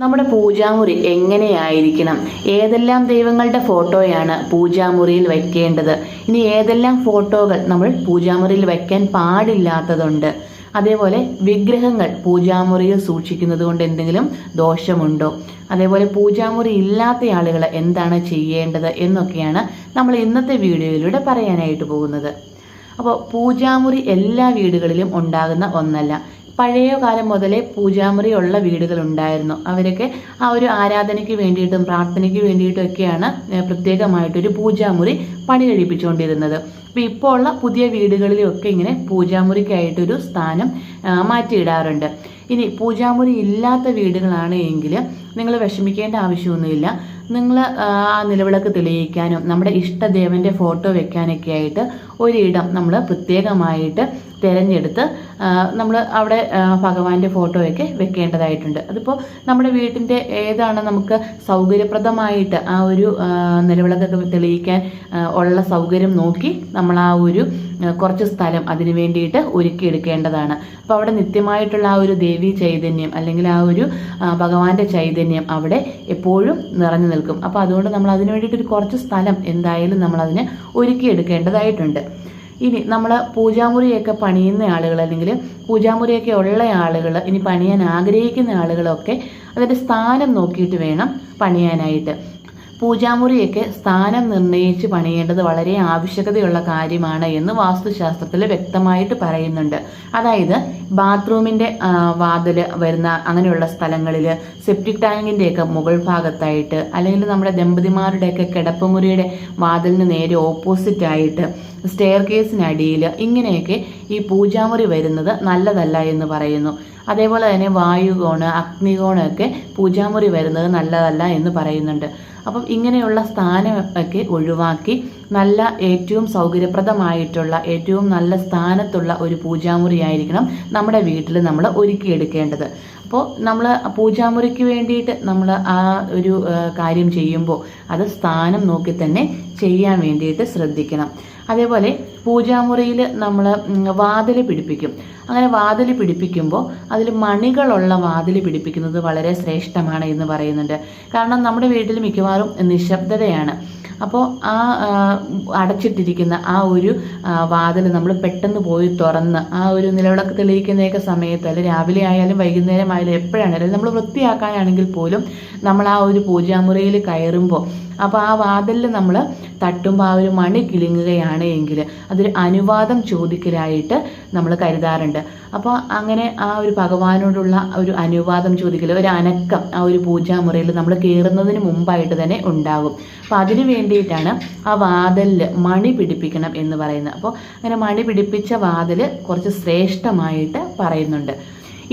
നമ്മുടെ പൂജാമുറി എങ്ങനെയായിരിക്കണം? ഏതെല്ലാം ദൈവങ്ങളുടെ ഫോട്ടോയാണ് പൂജാമുറിയിൽ വയ്ക്കേണ്ടത് ഇനി ഏതെല്ലാം ഫോട്ടോകൾ നമ്മൾ പൂജാമുറിയിൽ വയ്ക്കാൻ പാടില്ലാത്തതുണ്ട്? അതേപോലെ വിഗ്രഹങ്ങൾ പൂജാമുറിയിൽ സൂക്ഷിക്കുന്നത് കൊണ്ട് എന്തെങ്കിലും ദോഷമുണ്ടോ? അതേപോലെ പൂജാമുറി ഇല്ലാത്ത ആളുകൾ എന്താണ് ചെയ്യേണ്ടത് എന്നൊക്കെയാണ് നമ്മൾ ഇന്നത്തെ വീഡിയോയിലൂടെ പറയാനായിട്ട് പോകുന്നത്. അപ്പോൾ പൂജാമുറി എല്ലാ വീടുകളിലും ഉണ്ടാകുന്ന ഒന്നല്ല. പഴയ കാലം മുതലേ പൂജാമുറി ഉള്ള വീടുകൾ ഉണ്ടായിരുന്നു അവരൊക്കെ ആ ഒരു ആരാധനയ്ക്ക് വേണ്ടിയിട്ടും പ്രാർത്ഥനയ്ക്ക് വേണ്ടിയിട്ടും ഒക്കെയാണ് പ്രത്യേകമായിട്ടൊരു പൂജാമുറി പണി കഴിപ്പിച്ചുകൊണ്ടിരുന്നത്. അപ്പോൾ ഇപ്പോൾ ഉള്ള പുതിയ വീടുകളിലൊക്കെ ഇങ്ങനെ പൂജാമുറിക്കായിട്ടൊരു സ്ഥാനം മാറ്റിയിടാറുണ്ട്. ഇനി പൂജാമുറി ഇല്ലാത്ത വീടുകളാണ് എങ്കിൽ നിങ്ങൾ വിഷമിക്കേണ്ട ആവശ്യമൊന്നുമില്ല. നിങ്ങൾ ആ നിലവിളക്ക് തെളിയിക്കാനും നമ്മുടെ ഇഷ്ടദേവന്റെ ഫോട്ടോ വെക്കാനൊക്കെ ആയിട്ട് ഒരിടം നമ്മൾ പ്രത്യേകമായിട്ട് തിരഞ്ഞെടുത്ത് നമ്മൾ അവിടെ ഭഗവാന്റെ ഫോട്ടോയൊക്കെ വെക്കേണ്ടതായിട്ടുണ്ട്. അതിപ്പോൾ നമ്മുടെ വീട്ടിന്റെ ഏതാണ് നമുക്ക് സൗകര്യപ്രദമായിട്ട് ആ ഒരു നിലവിളക്കൊക്കെ തെളിയിക്കാൻ ഉള്ള സൗകര്യം നോക്കി നമ്മൾ ആ ഒരു കുറച്ച് സ്ഥലം അതിനു വേണ്ടിയിട്ട് ഒരുക്കിയെടുക്കേണ്ടതാണ് അപ്പോൾ അവിടെ നിത്യമായിട്ടുള്ള ആ ഒരു ദേവി ചൈതന്യം അല്ലെങ്കിൽ ആ ഒരു ഭഗവാന്റെ ചൈതന്യം അവിടെ എപ്പോഴും നിറഞ്ഞു നിൽക്കും. അപ്പോൾ അതുകൊണ്ട് നമ്മൾ അതിനു വേണ്ടിയിട്ട് ഒരു കുറച്ച് സ്ഥലം എന്തായാലും നമ്മൾ അതിന് ഒരുക്കിയെടുക്കേണ്ടതായിട്ടുണ്ട് ഇനി നമ്മൾ പൂജാമുറിയൊക്കെ പണിയുന്ന ആളുകൾ അല്ലെങ്കിൽ പൂജാമുറിയൊക്കെ ഉള്ള ആളുകൾ ഇനി പണിയാൻ ആഗ്രഹിക്കുന്ന ആളുകളൊക്കെ അതിന്റെ സ്ഥാനം നോക്കിയിട്ട് വേണം പണിയാനായിട്ട്. പൂജാമുറിയൊക്കെ സ്ഥാനം നിർണയിച്ച് പണിയേണ്ടത് വളരെ ആവശ്യകതയുള്ള കാര്യമാണ് എന്ന് വാസ്തുശാസ്ത്രത്തിൽ വ്യക്തമായിട്ട് പറയുന്നുണ്ട്. അതായത് ബാത്റൂമിന്റെ വാതിൽ വരുന്ന അങ്ങനെയുള്ള സ്ഥലങ്ങളിൽ സെപ്റ്റിക് ടാങ്കിന്റെയൊക്കെ മുകൾ ഭാഗത്തായിട്ട് അല്ലെങ്കിൽ നമ്മുടെ ദമ്പതിമാരുടെയൊക്കെ കിടപ്പുമുറിയുടെ വാതിലിന് നേരെ ഓപ്പോസിറ്റായിട്ട് സ്റ്റെയർ കേസിനടിയിൽ ഇങ്ങനെയൊക്കെ ഈ പൂജാമുറി വരുന്നത് നല്ലതല്ല എന്ന് പറയുന്നു. അതേപോലെ തന്നെ വായുകോണ് അഗ്നികോണൊക്കെ പൂജാമുറി വരുന്നത് നല്ലതല്ല എന്ന് പറയുന്നുണ്ട്. അപ്പം ഇങ്ങനെയുള്ള സ്ഥാനമൊക്കെ ഒഴിവാക്കി നല്ല ഏറ്റവും സൗകര്യപ്രദമായിട്ടുള്ള ഏറ്റവും നല്ല സ്ഥാനത്തുള്ള ഒരു പൂജാമുറിയായിരിക്കണം നമ്മുടെ വീട്ടിൽ നമ്മൾ ഒരുക്കിയെടുക്കേണ്ടത് അപ്പോൾ നമ്മൾ പൂജാമുറിക്ക് വേണ്ടിയിട്ട് നമ്മൾ ആ ഒരു കാര്യം ചെയ്യുമ്പോൾ അത് സ്ഥാനം നോക്കി തന്നെ ചെയ്യാൻ വേണ്ടിയിട്ട് ശ്രദ്ധിക്കണം. അതേപോലെ പൂജാമുറിയിൽ നമ്മൾ വാതിൽ പിടിപ്പിക്കും. അങ്ങനെ വാതിൽ പിടിപ്പിക്കുമ്പോൾ അതിൽ മണികളുള്ള വാതിൽ പിടിപ്പിക്കുന്നത് വളരെ ശ്രേഷ്ഠമാണ് എന്ന് പറയുന്നുണ്ട്. കാരണം നമ്മുടെ വീട്ടിൽ മിക്കവാറും നിശബ്ദതയാണ്. അപ്പോൾ ആ അടച്ചിട്ടിരിക്കുന്ന ആ ഒരു വാതിൽ നമ്മൾ പെട്ടെന്ന് പോയി തുറന്ന് ആ ഒരു നിലവിളക്ക് തെളിയിക്കുന്നതൊക്കെ സമയത്ത് അല്ലെങ്കിൽ രാവിലെ ആയാലും വൈകുന്നേരം ആയാലും എപ്പോഴാണെങ്കിലും നമ്മൾ വൃത്തിയാക്കാനാണെങ്കിൽ പോലും നമ്മൾ ആ ഒരു പൂജാമുറിയിൽ കയറുമ്പോൾ അപ്പോൾ ആ വാതിലിൽ നമ്മൾ തട്ടുമ്പോൾ ആ ഒരു മണി കിളിങ്ങുകയാണ് എങ്കിൽ അതൊരു അനുവാദം ചോദിക്കലായിട്ട് നമ്മൾ കരുതാറുണ്ട്. അപ്പോൾ അങ്ങനെ ആ ഒരു ഭഗവാനോടുള്ള ഒരു അനുവാദം ചോദിക്കൽ ഒരു അനക്കം ആ ഒരു പൂജാമുറിയിൽ നമ്മൾ കയറുന്നതിന് മുമ്പായിട്ട് തന്നെ ഉണ്ടാകും. അപ്പോൾ അതിനു വേണ്ടിയിട്ടാണ് ആ വാതിലിൽ മണി പിടിപ്പിക്കണം എന്ന് പറയുന്നത്. അപ്പോൾ അങ്ങനെ മണി പിടിപ്പിച്ച വാതിൽ കുറച്ച് ശ്രേഷ്ഠമായിട്ട് പറയുന്നുണ്ട്.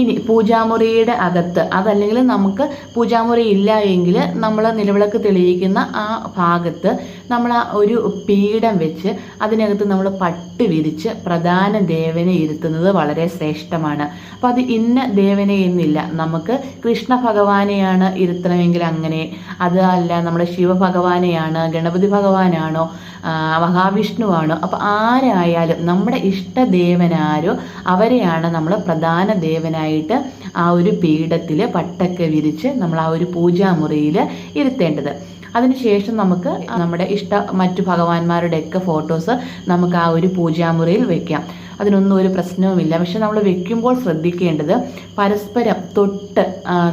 ഇനി പൂജാമുറിയുടെ അകത്ത് അതല്ലെങ്കിൽ നമുക്ക് പൂജാമുറി ഇല്ല എങ്കിൽ നമ്മൾ നിലവിളക്ക് തെളിയിക്കുന്ന ആ ഭാഗത്ത് നമ്മൾ ആ ഒരു പീഠം വെച്ച് അതിനകത്ത് നമ്മൾ പട്ട് വിരിച്ച് പ്രധാന ദേവനെ ഇരുത്തുന്നത് വളരെ ശ്രേഷ്ഠമാണ്. അപ്പോൾ അത് ഇന്ന ദേവനെ എന്നില്ല. നമുക്ക് കൃഷ്ണ ഭഗവാനെയാണ് ഇരുത്തണമെങ്കിൽ അങ്ങനെ. അത് അല്ല നമ്മുടെ ശിവഭഗവാനെയാണ് ഗണപതി ഭഗവാനാണോ മഹാവിഷ്ണുവാണോ അപ്പോൾ ആരായാലും നമ്മുടെ ഇഷ്ടദേവനാരോ അവരെയാണ് നമ്മൾ പ്രധാന ദേവനായിട്ട് ആ ഒരു പീഠത്തിൽ പട്ടൊക്കെ വിരിച്ച് നമ്മൾ ആ ഒരു പൂജാമുറിയിൽ ഇരുത്തേണ്ടത്. അതിനുശേഷം നമുക്ക് നമ്മുടെ ഇഷ്ട മറ്റു ഭഗവാന്മാരുടെയൊക്കെ ഫോട്ടോസ് നമുക്ക് ആ ഒരു പൂജാമുറിയിൽ വെക്കാം. അതിനൊന്നും ഒരു പ്രശ്നവുമില്ല. പക്ഷെ നമ്മൾ വെക്കുമ്പോൾ ശ്രദ്ധിക്കേണ്ടത് പരസ്പരം തൊട്ട്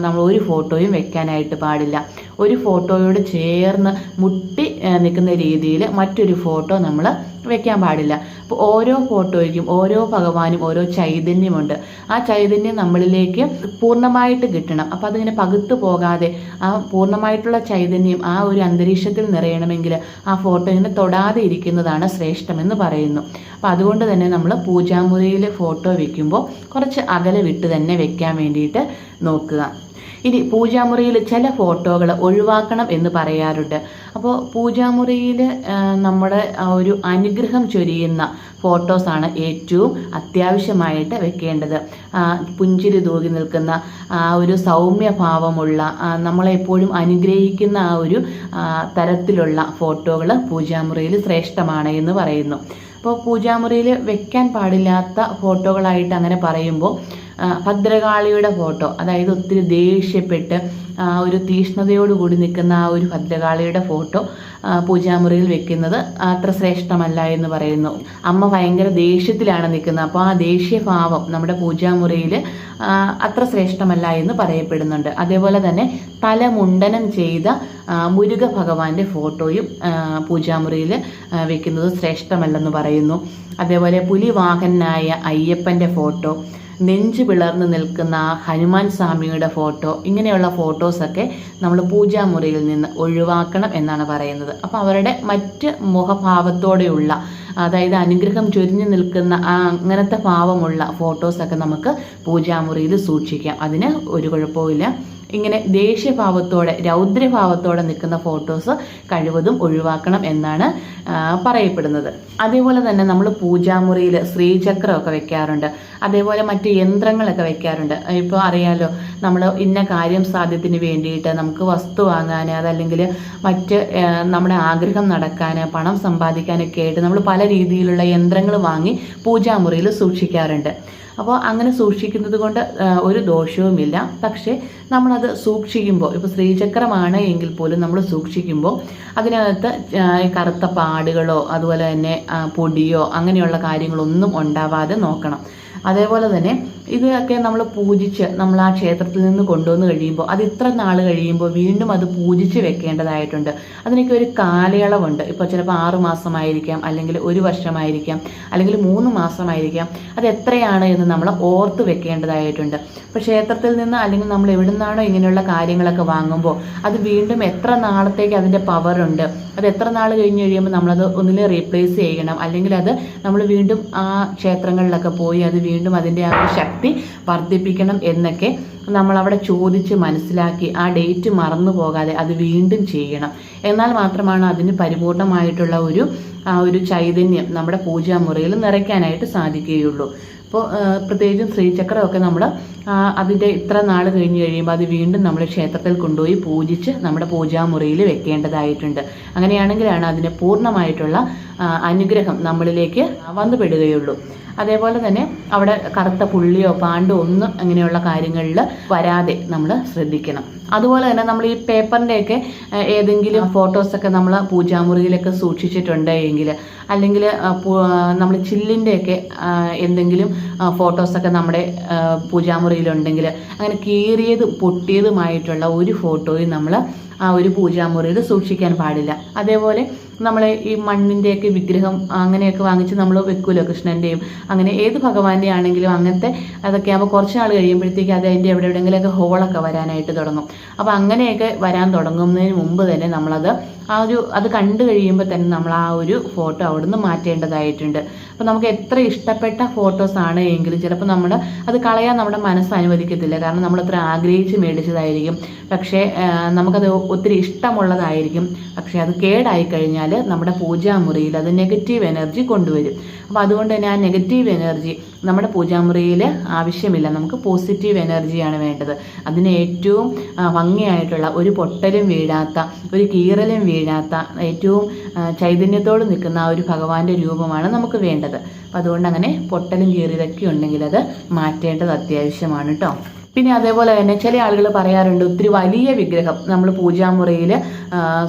നമ്മൾ ഒരു ഫോട്ടോയും വെക്കാനായിട്ട് പാടില്ല. ഒരു ഫോട്ടോയോട് ചേർന്ന് മുട്ടി നിൽക്കുന്ന രീതിയിൽ മറ്റൊരു ഫോട്ടോ നമ്മൾ വെക്കാൻ പാടില്ല. അപ്പോൾ ഓരോ ഫോട്ടോയ്ക്കും ഓരോ ഭഗവാനും ഓരോ ചൈതന്യമുണ്ട്. ആ ചൈതന്യം നമ്മളിലേക്ക് പൂർണമായിട്ട് കിട്ടണം. അപ്പോൾ അതിങ്ങനെ പകുത്തു പോകാതെ ആ പൂർണമായിട്ടുള്ള ചൈതന്യം ആ ഒരു അന്തരീക്ഷത്തിൽ നിറയണമെങ്കിൽ ആ ഫോട്ടോ ഇങ്ങനെ തൊടാതെ ഇരിക്കുന്നതാണ് ശ്രേഷ്ഠമെന്ന് പറയുന്നു. അപ്പോൾ അതുകൊണ്ട് തന്നെ നമ്മൾ പൂജാമുറിയിൽ ഫോട്ടോ വെക്കുമ്പോൾ കുറച്ച് അകലെ വിട്ട് തന്നെ വെക്കാൻ വേണ്ടിയിട്ട് നോക്കുക. ഇനി പൂജാമുറിയിൽ ചില ഫോട്ടോകൾ ഒഴിവാക്കണം എന്ന് പറയാറുണ്ട്. അപ്പോൾ പൂജാമുറിയിൽ നമ്മുടെ ഒരു അനുഗ്രഹം ചൊരിയുന്ന ഫോട്ടോസാണ് ഏറ്റവും അത്യാവശ്യമായിട്ട് വെക്കേണ്ടത്. പുഞ്ചിരി തൂകി നിൽക്കുന്ന ആ ഒരു സൗമ്യഭാവമുള്ള നമ്മളെപ്പോഴും അനുഗ്രഹിക്കുന്ന ആ ഒരു തരത്തിലുള്ള ഫോട്ടോകൾ പൂജാമുറിയിൽ ശ്രേഷ്ഠമാണ് എന്ന് പറയുന്നു. അപ്പോൾ പൂജാമുറിയിൽ വെക്കാൻ പാടില്ലാത്ത ഫോട്ടോകളായിട്ട് അങ്ങനെ പറയുമ്പോൾ ഭദ്രകാളിയുടെ ഫോട്ടോ അതായത് ഒത്തിരി ദേഷ്യപ്പെട്ട് ഒരു തീഷ്ണതയോടുകൂടി നിൽക്കുന്ന ആ ഒരു ഭദ്രകാളിയുടെ ഫോട്ടോ പൂജാമുറിയിൽ വെക്കുന്നത് അത്ര ശ്രേഷ്ഠമല്ല എന്ന് പറയുന്നു. അമ്മ ഭയങ്കര ദേഷ്യത്തിലാണ് നിൽക്കുന്നത്. അപ്പോൾ ആ ദേഷ്യഭാവം നമ്മുടെ പൂജാമുറിയിൽ അത്ര ശ്രേഷ്ഠമല്ല എന്ന് പറയപ്പെടുന്നുണ്ട്. അതേപോലെ തന്നെ തലമുണ്ടനം ചെയ്ത മുരുക ഭഗവാന്റെ ഫോട്ടോയും പൂജാമുറിയിൽ വെക്കുന്നത് ശ്രേഷ്ഠമല്ലെന്ന് പറയുന്നു. അതേപോലെ പുലിവാഹനായ അയ്യപ്പന്റെ ഫോട്ടോ നെഞ്ച് പിളർന്ന് നിൽക്കുന്ന ഹനുമാൻ സ്വാമിയുടെ ഫോട്ടോ ഇങ്ങനെയുള്ള ഫോട്ടോസൊക്കെ നമ്മൾ പൂജാമുറിയിൽ നിന്ന് ഒഴിവാക്കണം എന്നാണ് പറയുന്നത്. അപ്പോൾ അവരുടെ മറ്റ് മുഖഭാവത്തോടെയുള്ള അതായത് അനുഗ്രഹം ചൊരിഞ്ഞു നിൽക്കുന്ന ആ അങ്ങനത്തെ ഭാവമുള്ള ഫോട്ടോസൊക്കെ നമുക്ക് പൂജാമുറിയിൽ സൂക്ഷിക്കാം. അതിന് ഒരു കുഴപ്പവുമില്ല ഇങ്ങനെ ദേഷ്യഭാവത്തോടെ രൗദ്രഭാവത്തോടെ നിൽക്കുന്ന ഫോട്ടോസ് കഴിവതും ഒഴിവാക്കണം എന്നാണ് പറയപ്പെടുന്നത്. അതേപോലെ തന്നെ നമ്മൾ പൂജാമുറിയിൽ ശ്രീചക്രമൊക്കെ വെക്കാറുണ്ട്. അതേപോലെ മറ്റ് യന്ത്രങ്ങളൊക്കെ വെക്കാറുണ്ട്. ഇപ്പോൾ അറിയാലോ നമ്മൾ ഇന്ന കാര്യം സാധ്യത്തിന് വേണ്ടിയിട്ട് നമുക്ക് വസ്തു വാങ്ങാൻ അതല്ലെങ്കിൽ മറ്റ് നമ്മുടെ ആഗ്രഹം നടക്കാൻ പണം സമ്പാദിക്കാനൊക്കെ ആയിട്ട് നമ്മൾ പല രീതിയിലുള്ള യന്ത്രങ്ങൾ വാങ്ങി പൂജാമുറിയിൽ സൂക്ഷിക്കാറുണ്ട്. അപ്പോൾ അങ്ങനെ സൂക്ഷിക്കുന്നത് കൊണ്ട് ഒരു ദോഷവുമില്ല. പക്ഷേ നമ്മളത് സൂക്ഷിക്കുമ്പോൾ ഇപ്പോൾ ശ്രീചക്രമാണ് എങ്കിൽ പോലും നമ്മൾ സൂക്ഷിക്കുമ്പോൾ അതിനകത്ത് കറുത്ത പാടുകളോ അതുപോലെ തന്നെ പൊടിയോ അങ്ങനെയുള്ള കാര്യങ്ങളൊന്നും ഉണ്ടാവാതെ നോക്കണം. അതേപോലെ തന്നെ ഇതൊക്കെ നമ്മൾ പൂജിച്ച് നമ്മൾ ആ ക്ഷേത്രത്തിൽ നിന്ന് കൊണ്ടുവന്ന് കഴിയുമ്പോൾ അത് ഇത്ര നാൾ കഴിയുമ്പോൾ വീണ്ടും അത് പൂജിച്ച് വെക്കേണ്ടതായിട്ടുണ്ട്. അതിനൊക്കെ ഒരു കാലയളവുണ്ട്. ഇപ്പോൾ ചിലപ്പോൾ ആറ് മാസമായിരിക്കാം അല്ലെങ്കിൽ ഒരു വർഷമായിരിക്കാം അല്ലെങ്കിൽ മൂന്ന് മാസമായിരിക്കാം. അത് എത്രയാണ് എന്ന് നമ്മൾ ഓർത്ത് വെക്കേണ്ടതായിട്ടുണ്ട്. ഇപ്പോൾ ക്ഷേത്രത്തിൽ നിന്ന് അല്ലെങ്കിൽ നമ്മൾ എവിടെ നിന്നാണോ ഇങ്ങനെയുള്ള കാര്യങ്ങളൊക്കെ വാങ്ങുമ്പോൾ അത് വീണ്ടും എത്ര നാളത്തേക്ക് അതിന്റെ പവറുണ്ട് അത് എത്ര നാൾ കഴിഞ്ഞ് കഴിയുമ്പോൾ നമ്മളത് ഒന്നിൽ റീപ്ലേസ് ചെയ്യണം അല്ലെങ്കിൽ അത് നമ്മൾ വീണ്ടും ആ ക്ഷേത്രങ്ങളിലൊക്കെ പോയി അത് വീണ്ടും അതിന്റെ ആ ശക്തി വർദ്ധിപ്പിക്കണം എന്നൊക്കെ നമ്മളവിടെ ചോദിച്ച് മനസ്സിലാക്കി ആ ഡേറ്റ് മറന്നു പോകാതെ അത് വീണ്ടും ചെയ്യണം. എന്നാൽ മാത്രമാണ് അതിന് പരിപൂർണമായിട്ടുള്ള ഒരു ആ ഒരു ചൈതന്യം നമ്മുടെ പൂജാമുറിയിൽ നിറയ്ക്കാനായിട്ട് സാധിക്കുകയുള്ളൂ. അപ്പോൾ പ്രത്യേകിച്ചും ശ്രീചക്രമൊക്കെ നമ്മൾ അതിന്റെ ഇത്ര നാൾ കഴിഞ്ഞ് കഴിയുമ്പോൾ അത് വീണ്ടും നമ്മൾ ക്ഷേത്രത്തിൽ കൊണ്ടുപോയി പൂജിച്ച് നമ്മുടെ പൂജാമുറിയിൽ വെക്കേണ്ടതായിട്ടുണ്ട്. അങ്ങനെയാണെങ്കിലാണ് അതിന് പൂർണമായിട്ടുള്ള അനുഗ്രഹം നമ്മളിലേക്ക് വന്നുപെടുകയുള്ളൂ. അതേപോലെ തന്നെ അവിടെ കറുത്ത പുള്ളിയോ പാണ്ടോ ഒന്നും അങ്ങനെയുള്ള കാര്യങ്ങളിൽ വരാതെ നമ്മൾ ശ്രദ്ധിക്കണം. അതുപോലെ തന്നെ നമ്മൾ ഈ പേപ്പറിന്റെയൊക്കെ ഏതെങ്കിലും ഫോട്ടോസൊക്കെ നമ്മൾ പൂജാമുറിയിലൊക്കെ സൂക്ഷിച്ചിട്ടുണ്ട് എങ്കിൽ അല്ലെങ്കിൽ നമ്മൾ ചില്ലിന്റെയൊക്കെ എന്തെങ്കിലും ഫോട്ടോസൊക്കെ നമ്മുടെ പൂജാമുറിയിലുണ്ടെങ്കിൽ അങ്ങനെ കീറിയതും പൊട്ടിയതുമായിട്ടുള്ള ഒരു ഫോട്ടോയും നമ്മൾ ആ ഒരു പൂജാമുറിയിൽ സൂക്ഷിക്കാൻ പാടില്ല. അതേപോലെ നമ്മൾ ഈ മണ്ണിന്റെയൊക്കെ വിഗ്രഹം അങ്ങനെയൊക്കെ വാങ്ങിച്ച് നമ്മൾ വെക്കുമല്ലോ കൃഷ്ണന്റെയും അങ്ങനെ ഏത് ഭഗവാന്റെ ആണെങ്കിലും അങ്ങനത്തെ അതൊക്കെ ആകുമ്പോൾ കുറച്ച് നാൾ കഴിയുമ്പോഴത്തേക്ക് അത് അതിന്റെ എവിടെ എവിടെയെങ്കിലുമൊക്കെ ഹോളൊക്കെ വരാനായിട്ട് തുടങ്ങും. അപ്പോൾ അങ്ങനെയൊക്കെ വരാൻ തുടങ്ങുന്നതിന് മുമ്പ് തന്നെ നമ്മളത് ആ ഒരു അത് കണ്ടു കഴിയുമ്പോൾ തന്നെ നമ്മൾ ആ ഒരു ഫോട്ടോ അവിടുന്ന് മാറ്റേണ്ടതായിട്ടുണ്ട്. അപ്പോൾ നമുക്ക് എത്ര ഇഷ്ടപ്പെട്ട ഫോട്ടോസ് ആണ് എങ്കിലും ചിലപ്പോൾ നമ്മൾ അത് കളയാൻ നമ്മുടെ മനസ്സ് അനുവദിക്കത്തില്ല. കാരണം നമ്മൾ അത്ര ആഗ്രഹിച്ച് മേടിച്ചതായിരിക്കും. പക്ഷേ നമുക്കത് ഒത്തിരി ഇഷ്ടമുള്ളതായിരിക്കും. പക്ഷേ അത് കേടായി കഴിഞ്ഞാൽ നമ്മുടെ പൂജാമുറിയിൽ അത് നെഗറ്റീവ് എനർജി കൊണ്ടുവരും. അപ്പോൾ അതുകൊണ്ട് തന്നെ ആ നെഗറ്റീവ് എനർജി നമ്മുടെ പൂജാമുറിയിൽ ആവശ്യമില്ല. നമുക്ക് പോസിറ്റീവ് എനർജിയാണ് വേണ്ടത്. അതിന് ഏറ്റവും ഭംഗിയായിട്ടുള്ള ഒരു പൊട്ടലും വീഴാത്ത ഒരു കീറലും വീഴാത്ത ഏറ്റവും ചൈതന്യത്തോട് നിൽക്കുന്ന ആ ഒരു ഭഗവാന്റെ രൂപമാണ് നമുക്ക് വേണ്ടത്. അപ്പം അതുകൊണ്ട് അങ്ങനെ പൊട്ടലും കീറിയതൊക്കെ ഉണ്ടെങ്കിൽ അത് മാറ്റേണ്ടത് അത്യാവശ്യമാണ് കേട്ടോ പിന്നെ അതേപോലെ തന്നെ ചില ആളുകൾ പറയാറുണ്ട് ഒത്തിരി വലിയ വിഗ്രഹം നമ്മൾ പൂജാമുറിയിൽ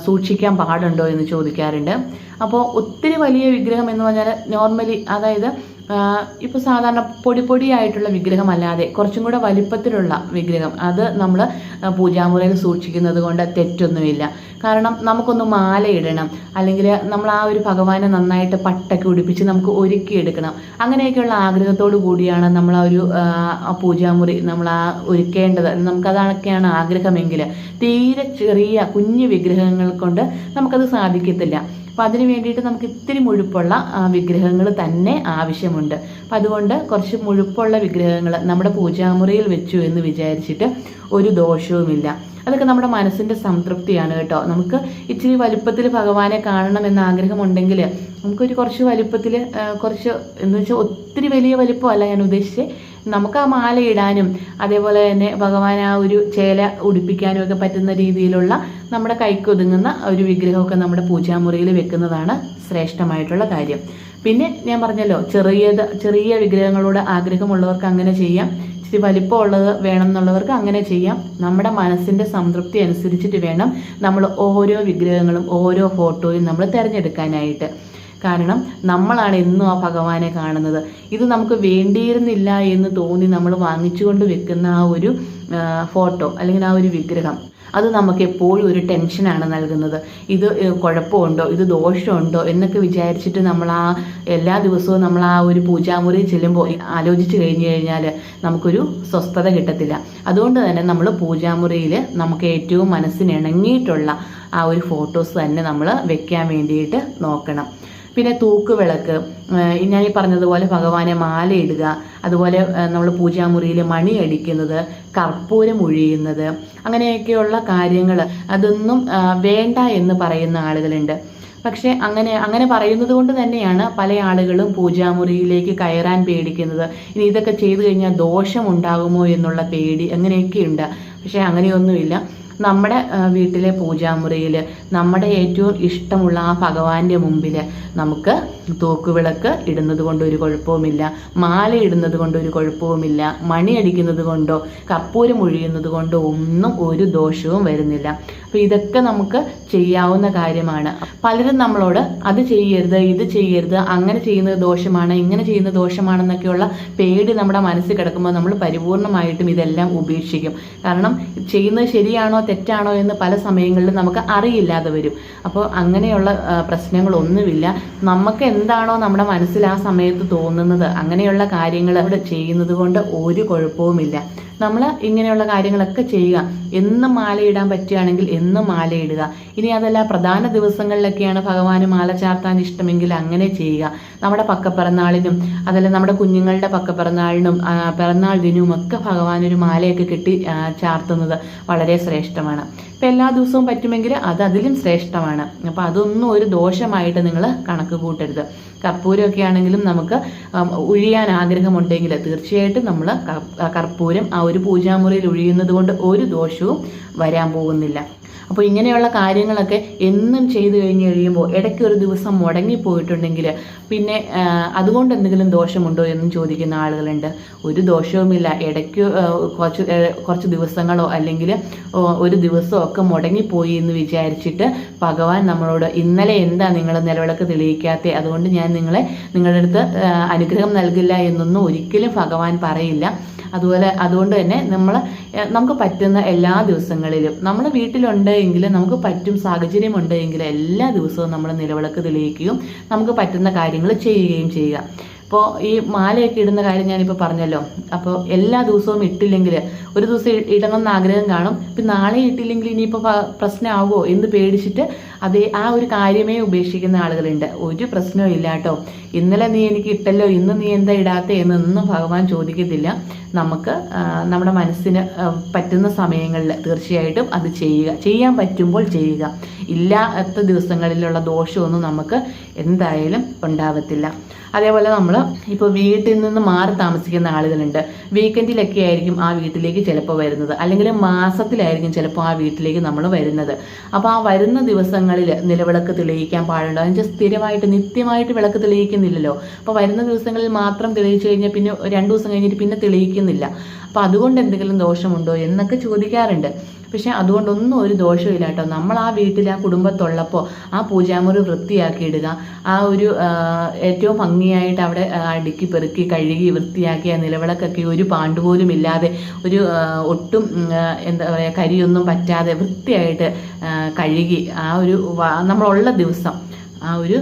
സൂക്ഷിക്കാൻ പാടുണ്ടോ? എന്ന് ചോദിക്കാറുണ്ട്. അപ്പോൾ ഒത്തിരി വലിയ വിഗ്രഹം എന്ന് പറഞ്ഞാൽ നോർമലി അതായത് ഇപ്പോൾ സാധാരണ പൊടി പൊടിയായിട്ടുള്ള വിഗ്രഹമല്ലാതെ കുറച്ചും കൂടെ വലിപ്പത്തിലുള്ള വിഗ്രഹം. അത് നമ്മൾ പൂജാമുറിയിൽ സൂക്ഷിക്കുന്നത് കൊണ്ട് തെറ്റൊന്നുമില്ല. കാരണം നമുക്കൊന്ന് മാല ഇടണം അല്ലെങ്കിൽ നമ്മൾ ആ ഒരു ഭഗവാനെ നന്നായിട്ട് പട്ടൊക്കെ ഉടിപ്പിച്ച് നമുക്ക് ഒരുക്കി ഒരുക്കിയെടുക്കണം അങ്ങനെയൊക്കെയുള്ള ആഗ്രഹത്തോടു കൂടിയാണ് നമ്മൾ ആ ഒരു പൂജാമുറി നമ്മൾ ആ ഒരുക്കേണ്ടത്. നമുക്കതൊക്കെയാണ് ആഗ്രഹമെങ്കിൽ. തീരെ ചെറിയ കുഞ്ഞു വിഗ്രഹങ്ങൾ കൊണ്ട് നമുക്കത് സാധിക്കത്തില്ല. അപ്പം അതിന് വേണ്ടിയിട്ട് നമുക്ക് ഇത്തിരി മുഴുപ്പുള്ള വിഗ്രഹങ്ങൾ തന്നെ ആവശ്യമുണ്ട്. അപ്പം അതുകൊണ്ട് കുറച്ച് മുഴുപ്പുള്ള വിഗ്രഹങ്ങൾ നമ്മുടെ പൂജാമുറിയിൽ വെച്ചു എന്ന് വിചാരിച്ചിട്ട് ഒരു ദോഷവുമില്ല. അതൊക്കെ നമ്മുടെ മനസ്സിന്റെ സംതൃപ്തിയാണ് കേട്ടോ. നമുക്ക് ഇച്ചിരി വലുപ്പത്തിൽ ഭഗവാനെ കാണണം എന്ന ആഗ്രഹമുണ്ടെങ്കിൽ നമുക്കൊരു കുറച്ച് വലുപ്പത്തിൽ കുറച്ച് എന്ന് വെച്ചാൽ ഒത്തിരി വലിയ വലുപ്പമല്ല ഞാൻ ഉദ്ദേശിച്ചത് നമുക്ക് ആ മാല ഇടാനും അതേപോലെ തന്നെ ഭഗവാൻ ആ ഒരു ചേല ഉടുപ്പിക്കാനും ഒക്കെ പറ്റുന്ന രീതിയിലുള്ള നമ്മുടെ കൈക്കൊതുങ്ങുന്ന ഒരു വിഗ്രഹമൊക്കെ നമ്മുടെ പൂജാമുറിയിൽ വെക്കുന്നതാണ് ശ്രേഷ്ഠമായിട്ടുള്ള കാര്യം. പിന്നെ ഞാൻ പറഞ്ഞല്ലോ ചെറിയത് ചെറിയ വിഗ്രഹങ്ങളോട് ആഗ്രഹമുള്ളവർക്ക് അങ്ങനെ ചെയ്യാം. ഇച്ചിരി വലിപ്പമുള്ളത് വേണം എന്നുള്ളവർക്ക് അങ്ങനെ ചെയ്യാം. നമ്മുടെ മനസ്സിന്റെ സംതൃപ്തി അനുസരിച്ചിട്ട് വേണം നമ്മൾ ഓരോ വിഗ്രഹങ്ങളും ഓരോ ഫോട്ടോയും നമ്മൾ തിരഞ്ഞെടുക്കാനായിട്ട്. കാരണം നമ്മളാണ് എന്നും ആ ഭഗവാനെ കാണുന്നത്. ഇത് നമുക്ക് വേണ്ടിയിരുന്നില്ല എന്ന് തോന്നി നമ്മൾ വാങ്ങിച്ചുകൊണ്ട് വെക്കുന്ന ആ ഒരു ഫോട്ടോ അല്ലെങ്കിൽ ആ ഒരു വിഗ്രഹം. അത് നമുക്ക് എപ്പോഴും ഒരു ടെൻഷനാണ് നൽകുന്നത്. ഇത് കുഴപ്പമുണ്ടോ? ഇത് ദോഷമുണ്ടോ? എന്നൊക്കെ വിചാരിച്ചിട്ട് നമ്മൾ ആ എല്ലാ ദിവസവും നമ്മൾ ആ ഒരു പൂജാമുറി ചെല്ലുമ്പോൾ ആലോചിച്ച് കഴിഞ്ഞു കഴിഞ്ഞാൽ നമുക്കൊരു സ്വസ്ഥത കിട്ടത്തില്ല. അതുകൊണ്ട് തന്നെ നമ്മൾ പൂജാമുറിയിൽ നമുക്ക് ഏറ്റവും മനസ്സിനിണങ്ങിയിട്ടുള്ള ആ ഒരു ഫോട്ടോസ് തന്നെ നമ്മൾ വെക്കാൻ വേണ്ടിയിട്ട് നോക്കണം. പിന്നെ തൂക്കുവിളക്ക് ഞാൻ ഈ പറഞ്ഞതുപോലെ ഭഗവാനെ മാലയിടുക അതുപോലെ നമ്മൾ പൂജാമുറിയിൽ മണി അടിക്കുന്നത് കർപ്പൂരം ഒഴിയുന്നത് അങ്ങനെയൊക്കെയുള്ള കാര്യങ്ങൾ അതൊന്നും വേണ്ട എന്ന് പറയുന്ന ആളുകളുണ്ട്. പക്ഷേ അങ്ങനെ അങ്ങനെ പറയുന്നത് കൊണ്ട് തന്നെയാണ് പല ആളുകളും പൂജാമുറിയിലേക്ക് കയറാൻ പേടിക്കുന്നത്. ഇനി ഇതൊക്കെ ചെയ്തു കഴിഞ്ഞാൽ ദോഷം ഉണ്ടാകുമോ എന്നുള്ള പേടി അങ്ങനെയൊക്കെയുണ്ട്. പക്ഷേ അങ്ങനെയൊന്നുമില്ല. നമ്മുടെ വീട്ടിലെ പൂജാമുറിയിൽ നമ്മുടെ ഏറ്റവും ഇഷ്ടമുള്ള ആ ഭഗവാന്റെ മുമ്പിൽ നമുക്ക് തൂക്കുവിളക്ക് ഇടുന്നത് കൊണ്ട് ഒരു കുഴപ്പവുമില്ല മാല ഇടുന്നത് കൊണ്ട് ഒരു കുഴപ്പവുമില്ല മണി അടിക്കുന്നത് കൊണ്ടോ കപ്പൂരം ഒഴിയുന്നത് കൊണ്ടോ ഒന്നും ഒരു ദോഷവും വരുന്നില്ല. അപ്പോൾ ഇതൊക്കെ നമുക്ക് ചെയ്യാവുന്ന കാര്യമാണ്. പലരും നമ്മളോട് അത് ചെയ്യരുത് ഇത് ചെയ്യരുത് അങ്ങനെ ചെയ്യുന്നത് ദോഷമാണ് ഇങ്ങനെ ചെയ്യുന്നത് ദോഷമാണെന്നൊക്കെയുള്ള പേടി നമ്മുടെ മനസ്സിൽ കിടക്കുമ്പോൾ നമ്മൾ പരിപൂർണമായിട്ടും ഇതെല്ലാം ഉപേക്ഷിക്കും. കാരണം ചെയ്യുന്നത് ശരിയാണോ തെറ്റാണോ എന്ന് പല സമയങ്ങളിലും നമുക്ക് അറിയില്ലാതെ വരും. അപ്പോൾ അങ്ങനെയുള്ള പ്രശ്നങ്ങളൊന്നുമില്ല. നമുക്ക് എന്താണോ നമ്മുടെ മനസ്സിൽ ആ സമയത്ത് തോന്നുന്നത് അങ്ങനെയുള്ള കാര്യങ്ങൾ അവിടെ ചെയ്യുന്നത് കൊണ്ട് ഒരു കുഴപ്പവുമില്ല. നമ്മൾ ഇങ്ങനെയുള്ള കാര്യങ്ങളൊക്കെ ചെയ്യുക. എന്നും മാലയിടാൻ പറ്റുകയാണെങ്കിൽ എന്നും മാലയിടുക. ഇനി അതല്ല പ്രധാന ദിവസങ്ങളിലൊക്കെയാണ് ഭഗവാന് മാല ചാർത്താൻ ഇഷ്ടമെങ്കിൽ അങ്ങനെ ചെയ്യുക. നമ്മുടെ പക്കപ്പിറന്നാളിനും അതല്ല നമ്മുടെ കുഞ്ഞുങ്ങളുടെ പക്കപ്പിറന്നാളിനും പിറന്നാൾ ദിനവും ഒക്കെ ഭഗവാനൊരു മാലയൊക്കെ കെട്ടി ചാർത്തുന്നത് വളരെ ശ്രേഷ്ഠമാണ്. ഇപ്പം എല്ലാ ദിവസവും പറ്റുമെങ്കിൽ അത് അതിലും ശ്രേഷ്ഠമാണ്. അപ്പോൾ അതൊന്നും ഒരു ദോഷമായിട്ട് നിങ്ങൾ കണക്ക് കൂട്ടരുത്. കർപ്പൂരമൊക്കെ ആണെങ്കിലും നമുക്ക് ഉഴിയാൻ ആഗ്രഹമുണ്ടെങ്കിൽ തീർച്ചയായിട്ടും നമ്മൾ കർപ്പൂരം ആ ഒരു പൂജാമുറിയിൽ ഒഴിയുന്നത് കൊണ്ട് ഒരു ദോഷവും വരാൻ പോകുന്നില്ല. അപ്പോൾ ഇങ്ങനെയുള്ള കാര്യങ്ങളൊക്കെ എന്നും ചെയ്തു കഴിഞ്ഞ് കഴിയുമ്പോൾ ഇടയ്ക്ക് ഒരു ദിവസം മുടങ്ങിപ്പോയിട്ടുണ്ടെങ്കിൽ പിന്നെ അതുകൊണ്ട് എന്തെങ്കിലും ദോഷമുണ്ടോ എന്നും ചോദിക്കുന്ന ആളുകളുണ്ട്. ഒരു ദോഷവുമില്ല. ഇടയ്ക്ക് കുറച്ച് കുറച്ച് ദിവസങ്ങളോ അല്ലെങ്കിൽ ഒരു ദിവസമോ ഒക്കെ മുടങ്ങിപ്പോയി എന്ന് വിചാരിച്ചിട്ട് ഭഗവാൻ നമ്മളോട് ഇന്നലെ എന്താ നിങ്ങൾ നിലവിളക്ക് തെളിയിക്കാത്ത? അതുകൊണ്ട് ഞാൻ നിങ്ങളെ നിങ്ങളുടെ അടുത്ത് അനുഗ്രഹം നൽകില്ല എന്നൊന്നും ഒരിക്കലും ഭഗവാൻ പറയില്ല. അതുപോലെ അതുകൊണ്ട് തന്നെ നമ്മൾ നമുക്ക് പറ്റുന്ന എല്ലാ ദിവസങ്ങളിലും നമ്മൾ വീട്ടിലുണ്ട് എങ്കിൽ നമുക്ക് പറ്റും സാഹചര്യം ഉണ്ട് എങ്കിൽ എല്ലാ ദിവസവും നമ്മൾ നിലവിളക്ക് തെളിയിക്കുകയും നമുക്ക് പറ്റുന്ന കാര്യങ്ങൾ ചെയ്യുകയും ചെയ്യുക. ഇപ്പോൾ ഈ മാലയൊക്കെ ഇടുന്ന കാര്യം ഞാനിപ്പോൾ പറഞ്ഞല്ലോ. അപ്പോൾ എല്ലാ ദിവസവും ഇട്ടില്ലെങ്കിൽ ഒരു ദിവസം ഇടണം എന്ന് ആഗ്രഹം കാണും. ഇപ്പം നാളെ ഇട്ടില്ലെങ്കിൽ ഇനിയിപ്പോൾ പ്രശ്നമാവുമോ എന്ന് പേടിച്ചിട്ട് അതേ ആ ഒരു കാര്യമേ ഉപേക്ഷിക്കുന്ന ആളുകളുണ്ട്. ഒരു പ്രശ്നവും ഇല്ല കേട്ടോ. ഇന്നലെ നീ എനിക്ക് ഇട്ടല്ലോ ഇന്ന് നീ എന്താ ഇടാത്തേ എന്നൊന്നും ഭഗവാൻ ചോദിക്കത്തില്ല. നമുക്ക് നമ്മുടെ മനസ്സിന് പറ്റുന്ന സമയങ്ങളിൽ തീർച്ചയായിട്ടും അത് ചെയ്യുക. ചെയ്യാൻ പറ്റുമ്പോൾ ചെയ്യുക. ഇല്ലാത്ത ദിവസങ്ങളിലുള്ള ദോഷമൊന്നും നമുക്ക് എന്തായാലും ഉണ്ടാവത്തില്ല. അതേപോലെ നമ്മൾ ഇപ്പോൾ വീട്ടിൽ നിന്ന് മാറി താമസിക്കുന്ന ആളുകളുണ്ട്. വീക്കെൻഡിലൊക്കെ ആയിരിക്കും ആ വീട്ടിലേക്ക് ചിലപ്പോൾ വരുന്നത്. അല്ലെങ്കിൽ മാസത്തിലായിരിക്കും ചിലപ്പോൾ ആ വീട്ടിലേക്ക് നമ്മൾ വരുന്നത്. അപ്പോൾ ആ വരുന്ന ദിവസങ്ങളിൽ നിലവിളക്ക് തെളിയിക്കാൻ പാടുണ്ടോ? അതിന്റെ സ്ഥിരമായിട്ട് നിത്യമായിട്ട് വിളക്ക് തെളിയിക്കുന്നില്ലല്ലോ. അപ്പോൾ വരുന്ന ദിവസങ്ങളിൽ മാത്രം തെളിയിച്ചു കഴിഞ്ഞാൽ പിന്നെ രണ്ട് ദിവസം കഴിഞ്ഞിട്ട് പിന്നെ തെളിയിക്കുന്നില്ല. അപ്പോൾ അതുകൊണ്ട് എന്തെങ്കിലും ദോഷമുണ്ടോ എന്നൊക്കെ ചോദിക്കാറുണ്ട്. പക്ഷെ അതുകൊണ്ടൊന്നും ഒരു ദോഷമില്ല കേട്ടോ. നമ്മൾ ആ വീട്ടിൽ ആ കുടുംബത്തുള്ളപ്പോൾ ആ പൂജാമുറി വൃത്തിയാക്കി ഇടുക ആ ഒരു ഏറ്റവും ഭംഗിയായിട്ട് അവിടെ അടുക്കി പെറുക്കി കഴുകി വൃത്തിയാക്കി ആ നിലവിളക്കൊക്കെ ഒരു പാണ്ട് പോലും ഇല്ലാതെ ഒരു ഒട്ടും എന്താ പറയുക കരിയൊന്നും പറ്റാതെ വൃത്തിയായിട്ട് കഴുകി ആ ഒരു നമ്മളുള്ള ദിവസം ആ ഒരു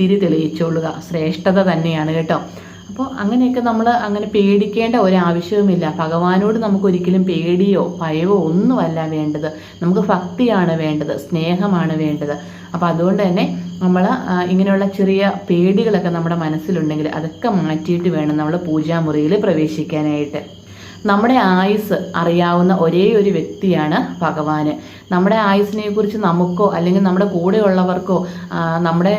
തിരി തെളിയിച്ചുകൊള്ളുക. ശ്രേഷ്ഠത തന്നെയാണ് കേട്ടോ. അപ്പോൾ അങ്ങനെയൊക്കെ നമ്മൾ അങ്ങനെ പേടിക്കേണ്ട ഒരാവശ്യവുമില്ല. ഭഗവാനോട് നമുക്ക് ഒരിക്കലും പേടിയോ ഭയമോ ഒന്നുമല്ല വേണ്ടത്. നമുക്ക് ഭക്തിയാണ് വേണ്ടത് സ്നേഹമാണ് വേണ്ടത്. അപ്പോൾ അതുകൊണ്ട് തന്നെ നമ്മൾ ഇങ്ങനെയുള്ള ചെറിയ പേടികളൊക്കെ നമ്മുടെ മനസ്സിലുണ്ടെങ്കിൽ അതൊക്കെ മാറ്റിയിട്ട് വേണം നമ്മൾ പൂജാമുറിയിൽ പ്രവേശിക്കാനായിട്ട്. നമ്മുടെ ആയുസ് അറിയാവുന്ന ഒരേ ഒരു വ്യക്തിയാണ് ഭഗവാന്. നമ്മുടെ ആയുസിനെ കുറിച്ച് നമുക്കോ അല്ലെങ്കിൽ നമ്മുടെ കൂടെയുള്ളവർക്കോ നമ്മുടെ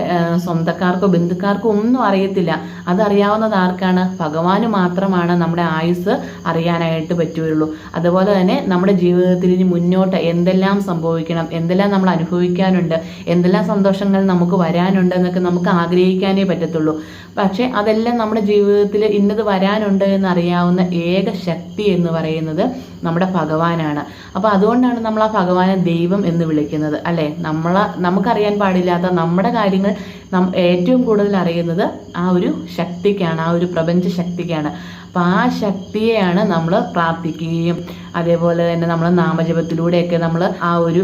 സ്വന്തക്കാർക്കോ ബന്ധുക്കാർക്കോ ഒന്നും അറിയത്തില്ല. അതറിയാവുന്നത് ആർക്കാണ്? ഭഗവാന് മാത്രമാണ് നമ്മുടെ ആയുസ് അറിയാനായിട്ട് പറ്റുകയുള്ളൂ. അതുപോലെ തന്നെ നമ്മുടെ ജീവിതത്തിൽ ഇനി മുന്നോട്ട് എന്തെല്ലാം സംഭവിക്കണം എന്തെല്ലാം നമ്മൾ അനുഭവിക്കാനുണ്ട് എന്തെല്ലാം സന്തോഷങ്ങൾ നമുക്ക് വരാനുണ്ട് എന്നൊക്കെ നമുക്ക് ആഗ്രഹിക്കാനേ പറ്റത്തുള്ളൂ. പക്ഷേ അതെല്ലാം നമ്മുടെ ജീവിതത്തിൽ ഇന്നത് വരാനുണ്ട് എന്നറിയാവുന്ന ഏക ശക്തി എന്ന് പറയുന്നത്. നമ്മുടെ ഭഗവാനാണ്. അപ്പോൾ അതുകൊണ്ടാണ് നമ്മൾ ആ ഭഗവാനെ ദൈവം എന്ന് വിളിക്കുന്നത് അല്ലേ? നമ്മളെ നമുക്കറിയാൻ പാടില്ലാത്ത നമ്മുടെ കാര്യങ്ങൾ നം ഏറ്റവും കൂടുതൽ അറിയുന്നത് ആ ഒരു ശക്തിക്കാണ് ആ ഒരു പ്രപഞ്ച ശക്തിക്കാണ്. അപ്പം ആ ശക്തിയെയാണ് നമ്മൾ പ്രാർത്ഥിക്കുകയും അതേപോലെ തന്നെ നമ്മൾ നാമജപത്തിലൂടെയൊക്കെ നമ്മൾ ആ ഒരു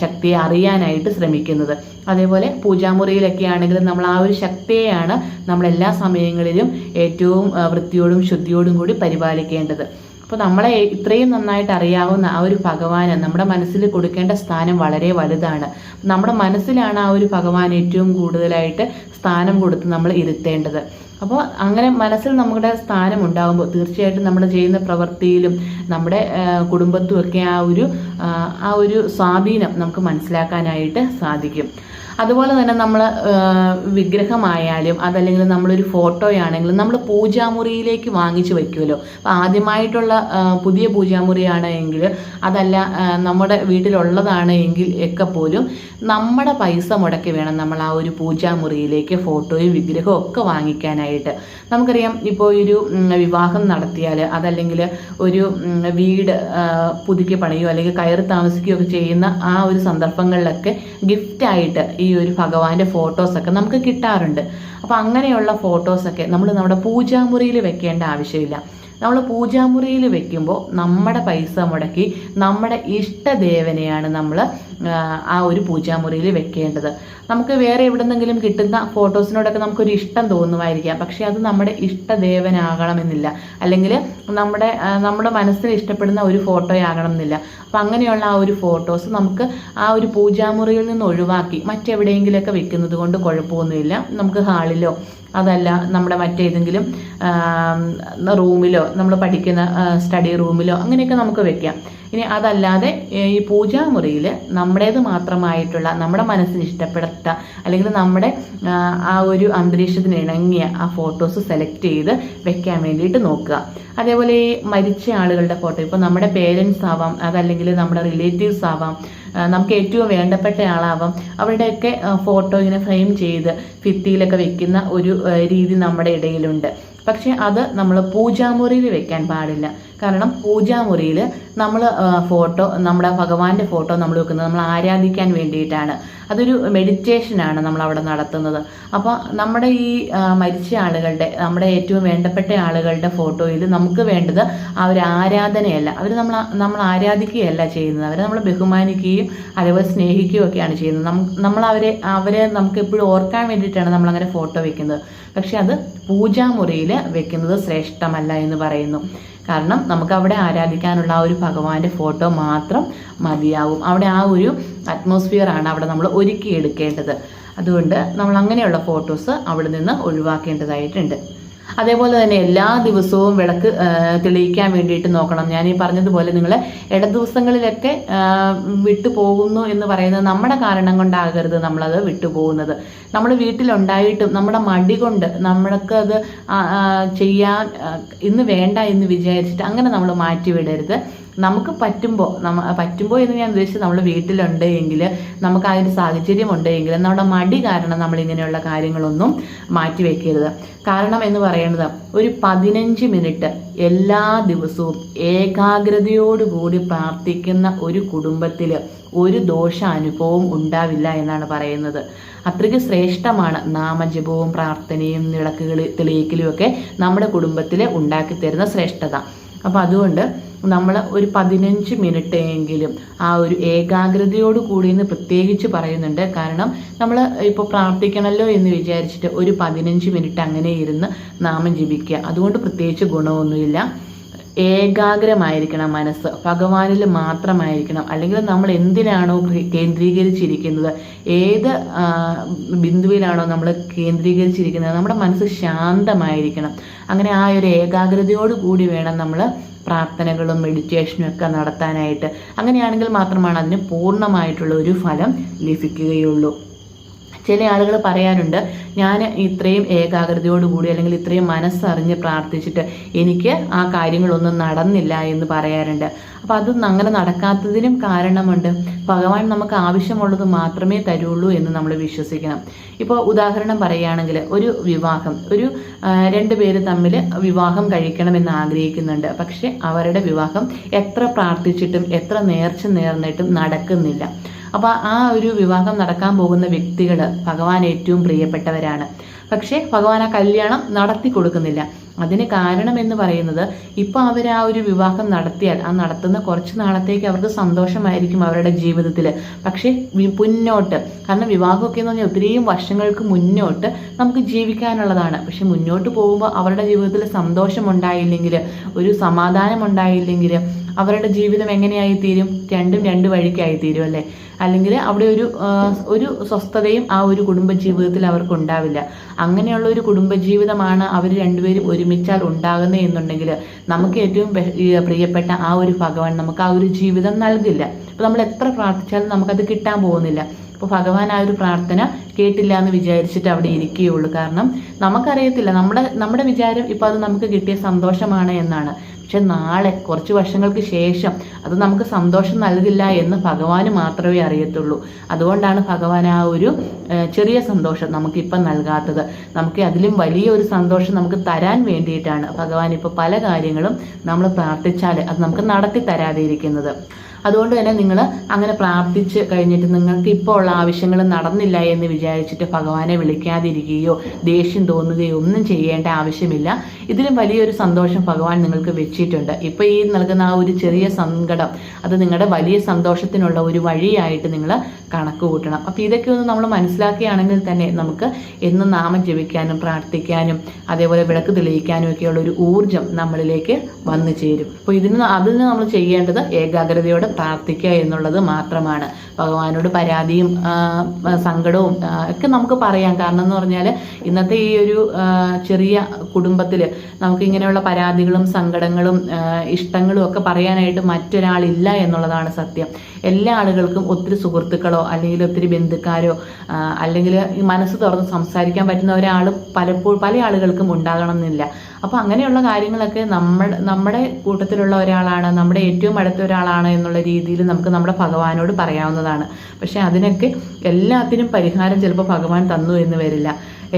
ശക്തിയെ അറിയാനായിട്ട് ശ്രമിക്കുന്നത്. അതേപോലെ പൂജാമുറിയിലൊക്കെ ആണെങ്കിലും നമ്മൾ ആ ഒരു ശക്തിയെയാണ് നമ്മൾ എല്ലാ സമയങ്ങളിലും ഏറ്റവും വൃത്തിയോടും ശുദ്ധിയോടും കൂടി പരിപാലിക്കേണ്ടത്. അപ്പോൾ നമ്മളെ ഇത്രയും നന്നായിട്ട് അറിയാവുന്ന ആ ഒരു ഭഗവാന് നമ്മുടെ മനസ്സിൽ കൊടുക്കേണ്ട സ്ഥാനം വളരെ വലുതാണ്. നമ്മുടെ മനസ്സിലാണ് ആ ഒരു ഭഗവാൻ ഏറ്റവും കൂടുതലായിട്ട് സ്ഥാനം കൊടുത്ത് നമ്മൾ ഇരുത്തേണ്ടത്. അപ്പോൾ അങ്ങനെ മനസ്സിൽ നമ്മുടെ സ്ഥാനം ഉണ്ടാകുമ്പോൾ തീർച്ചയായിട്ടും നമ്മൾ ചെയ്യുന്ന പ്രവൃത്തിയിലും നമ്മുടെ കുടുംബത്തുമൊക്കെ ആ ഒരു ആ, ഒരു സ്വാധീനം നമുക്ക് മനസ്സിലാക്കാനായിട്ട് സാധിക്കും. അതുപോലെ തന്നെ നമ്മൾ വിഗ്രഹമായാലും അതല്ലെങ്കിൽ നമ്മളൊരു ഫോട്ടോയാണെങ്കിലും നമ്മൾ പൂജാമുറിയിലേക്ക് വാങ്ങിച്ചു വയ്ക്കുമല്ലോ അപ്പോൾ ആദ്യമായിട്ടുള്ള പുതിയ പൂജാമുറിയാണ് എങ്കിൽ അതല്ല നമ്മുടെ വീട്ടിലുള്ളതാണ് എങ്കിൽ ഒക്കെ പോലും നമ്മുടെ പൈസ മുടക്കി വേണം നമ്മൾ ആ ഒരു പൂജാമുറിയിലേക്ക് ഫോട്ടോയും വിഗ്രഹവും ഒക്കെ വാങ്ങിക്കാനായിട്ട്. നമുക്കറിയാം ഇപ്പോൾ ഒരു വിവാഹം നടത്തിയാൽ അതല്ലെങ്കിൽ ഒരു വീട് പുതുക്കി പണിയോ അല്ലെങ്കിൽ കയറി താമസിക്കുകയോ ഒക്കെ ചെയ്യുന്ന ആ ഒരു സന്ദർഭങ്ങളിലൊക്കെ ഗിഫ്റ്റായിട്ട് ഈ ഒരു ഭഗവാന്റെ ഫോട്ടോസൊക്കെ നമുക്ക് കിട്ടാറുണ്ട്. അപ്പോൾ അങ്ങനെയുള്ള ഫോട്ടോസൊക്കെ നമ്മൾ നമ്മുടെ പൂജാമുറിയിൽ വെക്കേണ്ട ആവശ്യമില്ല. നമ്മൾ പൂജാമുറിയിൽ വെക്കുമ്പോൾ നമ്മുടെ പൈസ മുടക്കി നമ്മുടെ ഇഷ്ടദേവനെയാണ് നമ്മൾ ആ ഒരു പൂജാമുറിയിൽ വെക്കേണ്ടത്. നമുക്ക് വേറെ എവിടെന്നെങ്കിലും കിട്ടുന്ന ഫോട്ടോസിനോടൊക്കെ നമുക്കൊരു ഇഷ്ടം തോന്നുമായിരിക്കാം. പക്ഷേ അത് നമ്മുടെ ഇഷ്ടദേവനാകണമെന്നില്ല. അല്ലെങ്കിൽ നമ്മുടെ നമ്മുടെ മനസ്സിൽ ഇഷ്ടപ്പെടുന്ന ഒരു ഫോട്ടോയാകണം എന്നില്ല അപ്പം അങ്ങനെയുള്ള ആ ഒരു ഫോട്ടോസ് നമുക്ക് ആ ഒരു പൂജാമുറിയിൽ നിന്ന് ഒഴിവാക്കി മറ്റെവിടെയെങ്കിലുമൊക്കെ വെക്കുന്നത് കൊണ്ട് കുഴപ്പമൊന്നുമില്ല. നമുക്ക് ഹാളിലോ അതല്ല നമ്മുടെ മറ്റേതെങ്കിലും റൂമിലോ നമ്മൾ പഠിക്കുന്ന സ്റ്റഡി റൂമിലോ അങ്ങനെയൊക്കെ നമുക്ക് വെക്കാം. ഇനി അതല്ലാതെ ഈ പൂജാമുറിയിൽ നമ്മുടേത് മാത്രമായിട്ടുള്ള നമ്മുടെ മനസ്സിന് ഇഷ്ടപ്പെടുത്ത അല്ലെങ്കിൽ നമ്മുടെ ആ, ഒരു അന്തരീക്ഷത്തിന് ഇണങ്ങിയ ആ ഫോട്ടോസ് സെലക്ട് ചെയ്ത് വെക്കാൻ വേണ്ടിയിട്ട് നോക്കുക. അതേപോലെ ഈ മരിച്ച ആളുകളുടെ ഫോട്ടോ ഇപ്പോൾ നമ്മുടെ പേരൻസ് ആവാം അതല്ലെങ്കിൽ നമ്മുടെ റിലേറ്റീവ്സ് ആവാം നമുക്ക് ഏറ്റവും വേണ്ടപ്പെട്ട ആളാവാം അവരുടെയൊക്കെ ഫോട്ടോ ഇങ്ങനെ ഫ്രെയിം ചെയ്ത് ഭിത്തിയിലൊക്കെ വെക്കുന്ന ഒരു രീതി നമ്മുടെ ഇടയിലുണ്ട്. പക്ഷെ അത് നമ്മൾ പൂജാമുറിയിൽ വെക്കാൻ പാടില്ല. കാരണം പൂജാമുറിയിൽ നമ്മൾ ഫോട്ടോ നമ്മുടെ ഭഗവാന്റെ ഫോട്ടോ നമ്മൾ വെക്കുന്നത് നമ്മൾ ആരാധിക്കാൻ വേണ്ടിയിട്ടാണ്. അതൊരു മെഡിറ്റേഷനാണ് നമ്മൾ അവിടെ നടത്തുന്നത്. അപ്പോൾ നമ്മുടെ ഈ മരിച്ച ആളുകളുടെ നമ്മുടെ ഏറ്റവും വേണ്ടപ്പെട്ട ആളുകളുടെ ഫോട്ടോയിൽ നമുക്ക് വേണ്ടത് ഒരു ആരാധനയല്ല. അവർ നമ്മൾ നമ്മൾ ആരാധിക്കുകയല്ല ചെയ്യുന്നത്. അവരെ നമ്മൾ ബഹുമാനിക്കുകയും അതേപോലെ സ്നേഹിക്കുകയും ഒക്കെയാണ് ചെയ്യുന്നത്. നമ്മൾ അവരെ അവരെ നമുക്ക് എപ്പോഴും ഓർക്കാൻ വേണ്ടിയിട്ടാണ് നമ്മൾ അങ്ങനെ ഫോട്ടോ വെക്കുന്നത്. പക്ഷെ അത് പൂജാമുറിയിൽ വെക്കുന്നത് ശ്രേഷ്ഠമല്ല എന്ന് പറയുന്നു. കാരണം നമുക്ക് അവിടെ ആരാധിക്കാനുള്ള ആ ഒരു ഭഗവാന്റെ ഫോട്ടോ മാത്രം മതിയാവും. അവിടെ ആ ഒരു അറ്റ്മോസ്ഫിയർ ആണ് അവിടെ നമ്മൾ ഒരുക്കി എടുക്കേണ്ടത് അതുകൊണ്ട് നമ്മൾ അങ്ങനെയുള്ള ഫോട്ടോസ് അവിടെ നിന്ന് ഒഴിവാക്കേണ്ടതായിട്ടുണ്ട്. അതേപോലെ തന്നെ എല്ലാ ദിവസവും വിളക്ക് തെളിയിക്കാൻ വേണ്ടിയിട്ട് നോക്കണം. ഞാൻ ഈ പറഞ്ഞതുപോലെ നിങ്ങൾ ഇട ദിവസങ്ങളിലൊക്കെ വിട്ടു പോകുന്നു എന്ന് പറയുന്നത് നമ്മുടെ കാരണം കൊണ്ടാകരുത് നമ്മളത് വിട്ടുപോകുന്നത് നമ്മൾ വീട്ടിലുണ്ടായിട്ടും നമ്മുടെ മടി കൊണ്ട് നമ്മൾക്ക് അത് ചെയ്യാൻ ഇന്ന് വേണ്ട എന്ന് വിചാരിച്ചിട്ട് അങ്ങനെ നമ്മൾ മാറ്റിവിടരുത് നമുക്ക് പറ്റുമ്പോൾ നമ്മ പറ്റുമ്പോൾ എന്ന് ഞാൻ ഉദ്ദേശിച്ചത് നമ്മൾ വീട്ടിലുണ്ട് എങ്കിൽ നമുക്ക് ആ ഒരു സാഹചര്യം ഉണ്ടെങ്കിൽ നമ്മുടെ മടി കാരണം നമ്മൾ ഇങ്ങനെയുള്ള കാര്യങ്ങളൊന്നും മാറ്റിവെക്കരുത് കാരണം എന്ന് പറയുന്നത് ഒരു പതിനഞ്ച് മിനിറ്റ് എല്ലാ ദിവസവും ഏകാഗ്രതയോടുകൂടി പ്രാർത്ഥിക്കുന്ന ഒരു കുടുംബത്തിൽ ഒരു ദോഷ അനുഭവം ഉണ്ടാവില്ല എന്നാണ് പറയുന്നത്. അത്രയ്ക്ക് ശ്രേഷ്ഠമാണ് നാമജപവും പ്രാർത്ഥനയും വിളക്കുകൾ തെളിയിക്കലും ഒക്കെ നമ്മുടെ കുടുംബത്തിൽ ഉണ്ടാക്കി തരുന്ന ശ്രേഷ്ഠത. അപ്പോൾ അതുകൊണ്ട് നമ്മൾ ഒരു പതിനഞ്ച് മിനിറ്റ് എങ്കിലും ആ ഒരു ഏകാഗ്രതയോട് കൂടി എന്ന് പ്രത്യേകിച്ച് പറയുന്നുണ്ട്. കാരണം നമ്മൾ ഇപ്പോൾ പ്രാർത്ഥിക്കണമല്ലോ എന്ന് വിചാരിച്ചിട്ട് ഒരു പതിനഞ്ച് മിനിറ്റ് അങ്ങനെ ഇരുന്ന് നാമം ജപിക്കുക. അതുകൊണ്ട് പ്രത്യേകിച്ച് ഗുണമൊന്നുമില്ല. ഏകാഗ്രമായിരിക്കണം മനസ്സ്. ഭഗവാനിൽ മാത്രമായിരിക്കണം. അല്ലെങ്കിൽ നമ്മൾ എന്തിനാണോ കേന്ദ്രീകരിച്ചിരിക്കുന്നത്? ഏത് ബിന്ദുവിലാണോ നമ്മൾ കേന്ദ്രീകരിച്ചിരിക്കുന്നത്? നമ്മുടെ മനസ്സ് ശാന്തമായിരിക്കണം. അങ്ങനെ ആ ഒരു ഏകാഗ്രതയോട് കൂടി വേണം നമ്മൾ പ്രാർത്ഥനകളും മെഡിറ്റേഷനും ഒക്കെ നടത്താനായിട്ട്. അങ്ങനെയാണെങ്കിൽ മാത്രമാണ് അതിന് പൂർണമായിട്ടുള്ള ഒരു ഫലം ലഭിക്കുകയുള്ളൂ. ചില ആളുകൾ പറയാനുണ്ട് ഞാൻ ഇത്രയും ഏകാഗ്രതയോടുകൂടി അല്ലെങ്കിൽ ഇത്രയും മനസ്സറിഞ്ഞ് പ്രാർത്ഥിച്ചിട്ട് എനിക്ക് ആ കാര്യങ്ങളൊന്നും നടന്നില്ല എന്ന് പറയാറുണ്ട്. അപ്പോൾ അതൊന്നും അങ്ങനെ നടക്കാത്തതിനും കാരണമുണ്ട്. ഭഗവാൻ നമുക്ക് ആവശ്യമുള്ളത് മാത്രമേ തരുള്ളൂ എന്ന് നമ്മൾ വിശ്വസിക്കണം. ഇപ്പോൾ ഉദാഹരണം പറയുകയാണെങ്കിൽ ഒരു വിവാഹം ഒരു രണ്ട് പേര് തമ്മിൽ വിവാഹം കഴിക്കണമെന്ന് ആഗ്രഹിക്കുന്നുണ്ട്. പക്ഷെ അവരുടെ വിവാഹം എത്ര പ്രാർത്ഥിച്ചിട്ടും എത്ര നേർച്ച നേർന്നിട്ടും നടക്കുന്നില്ല. അപ്പോൾ ആ ഒരു വിവാഹം നടക്കാൻ പോകുന്ന വ്യക്തികൾ ഭഗവാൻ ഏറ്റവും പ്രിയപ്പെട്ടവരാണ്. പക്ഷേ ഭഗവാൻ ആ കല്യാണം നടത്തി കൊടുക്കുന്നില്ല. അതിന് കാരണം എന്ന് പറയുന്നത് ഇപ്പോൾ അവർ ആ ഒരു വിവാഹം നടത്തിയാൽ ആ നടത്തുന്ന കുറച്ച് നാളത്തേക്ക് അവർക്ക് സന്തോഷമായിരിക്കും അവരുടെ ജീവിതത്തിൽ പക്ഷേ മുന്നോട്ട് കാരണം വിവാഹമൊക്കെ എന്ന് പറഞ്ഞാൽ ഒത്തിരിയും വർഷങ്ങൾക്ക് മുന്നോട്ട് നമുക്ക് ജീവിക്കാനുള്ളതാണ്. പക്ഷെ മുന്നോട്ട് പോകുമ്പോൾ അവരുടെ ജീവിതത്തിൽ സന്തോഷം ഉണ്ടായില്ലെങ്കിൽ ഒരു സമാധാനം ഉണ്ടായില്ലെങ്കിൽ അവരുടെ ജീവിതം എങ്ങനെയായി തീരും രണ്ടും രണ്ട് വഴിക്കായി തീരും അല്ലേ? അല്ലെങ്കിൽ അവിടെ ഒരു ഒരു സ്വസ്ഥതയും ആ ഒരു കുടുംബ ജീവിതത്തിൽ അവർക്ക് ഉണ്ടാവില്ല അങ്ങനെയുള്ള ഒരു കുടുംബജീവിതമാണ് അവർ രണ്ടുപേരും ഒരുമിച്ചാൽ ഉണ്ടാകുന്നത് എന്നുണ്ടെങ്കിൽ നമുക്ക് ഏറ്റവും പ്രിയപ്പെട്ട ആ ഒരു ഭഗവാൻ നമുക്ക് ആ ഒരു ജീവിതം നൽകില്ല. അപ്പോൾ നമ്മൾ എത്ര പ്രാർത്ഥിച്ചാലും നമുക്കത് കിട്ടാൻ പോകുന്നില്ല. അപ്പോൾ ഭഗവാൻ ആ ഒരു പ്രാർത്ഥന കേട്ടില്ല എന്ന് വിചാരിച്ചിട്ട് അവിടെ ഇരിക്കുകയുള്ളൂ. കാരണം നമുക്കറിയത്തില്ല. നമ്മുടെ നമ്മുടെ വിചാരം ഇപ്പോൾ അത് നമുക്ക് കിട്ടിയ സന്തോഷമാണ് എന്നാണ്. പക്ഷെ നാളെ കുറച്ച് വർഷങ്ങൾക്ക് ശേഷം അത് നമുക്ക് സന്തോഷം നൽകില്ല എന്ന് ഭഗവാന് മാത്രമേ അറിയത്തുള്ളൂ. അതുകൊണ്ടാണ് ഭഗവാൻ ആ ഒരു ചെറിയ സന്തോഷം നമുക്കിപ്പം നൽകാത്തത്. നമുക്ക് അതിലും വലിയ ഒരു സന്തോഷം നമുക്ക് തരാൻ വേണ്ടിയിട്ടാണ് ഭഗവാൻ ഇപ്പോൾ പല കാര്യങ്ങളും നമ്മൾ പ്രാർത്ഥിച്ചാൽ അത് നമുക്ക് നടത്തി തരാതെ ഇരിക്കുന്നത് അതുകൊണ്ട് തന്നെ നിങ്ങൾ അങ്ങനെ പ്രാർത്ഥിച്ച് കഴിഞ്ഞിട്ട് നിങ്ങൾക്ക് ഇപ്പോൾ ഉള്ള ആവശ്യങ്ങൾ നടന്നില്ല എന്ന് വിചാരിച്ചിട്ട് ഭഗവാനെ വിളിക്കാതിരിക്കുകയോ ദേഷ്യം തോന്നുകയോ ഒന്നും ചെയ്യേണ്ട ആവശ്യമില്ല. ഇതിലും വലിയൊരു സന്തോഷം ഭഗവാൻ നിങ്ങൾക്ക് വെച്ചിട്ടുണ്ട്. ഇപ്പോൾ ഈ നൽകുന്ന ആ ഒരു ചെറിയ സങ്കടം അത് നിങ്ങളുടെ വലിയ സന്തോഷത്തിനുള്ള ഒരു വഴിയായിട്ട് നിങ്ങൾ കണക്ക് കൂട്ടണം. അപ്പോൾ ഇതൊക്കെ ഒന്ന് നമ്മൾ മനസ്സിലാക്കുകയാണെങ്കിൽ തന്നെ നമുക്ക് എന്നും നാമം ജപിക്കാനും പ്രാർത്ഥിക്കാനും അതേപോലെ വിളക്ക് തെളിയിക്കാനും ഒക്കെയുള്ള ഒരു ഊർജം നമ്മളിലേക്ക് വന്നു ചേരും. അപ്പോൾ ഇതിന് അതിന് നമ്മൾ ചെയ്യേണ്ടത് ഏകാഗ്രതയോടെ പ്രാർത്ഥിക്കുക എന്നുള്ളത് മാത്രമാണ്. ഭഗവാനോട് പരാതിയും സങ്കടവും ഒക്കെ നമുക്ക് പറയാം. കാരണം എന്ന് പറഞ്ഞാൽ ഇന്നത്തെ ഈ ഒരു ചെറിയ കുടുംബത്തിൽ നമുക്ക് ഇങ്ങനെയുള്ള പരാതികളും സങ്കടങ്ങളും ഇഷ്ടങ്ങളും ഒക്കെ പറയാനായിട്ട് മറ്റൊരാളില്ല എന്നുള്ളതാണ് സത്യം. എല്ലാ ആളുകൾക്കും ഒത്തിരി സുഹൃത്തുക്കളോ അല്ലെങ്കിൽ ഒത്തിരി ബന്ധുക്കാരോ അല്ലെങ്കിൽ മനസ്സ് തുറന്ന് സംസാരിക്കാൻ പറ്റുന്ന ഒരാൾ പലപ്പോഴും പല ആളുകൾക്കും ഉണ്ടാകണം എന്നില്ല അപ്പോൾ അങ്ങനെയുള്ള കാര്യങ്ങളൊക്കെ നമ്മൾ നമ്മുടെ കൂട്ടത്തിലുള്ള ഒരാളാണ് നമ്മുടെ ഏറ്റവും അടുത്ത ഒരാളാണ് എന്നുള്ള രീതിയിൽ നമുക്ക് നമ്മുടെ ഭഗവാനോട് പറയാവുന്നതാണ്. പക്ഷെ അതിനൊക്കെ എല്ലാത്തിനും പരിഹാരം ചിലപ്പോൾ ഭഗവാൻ തന്നു എന്ന് വരില്ല.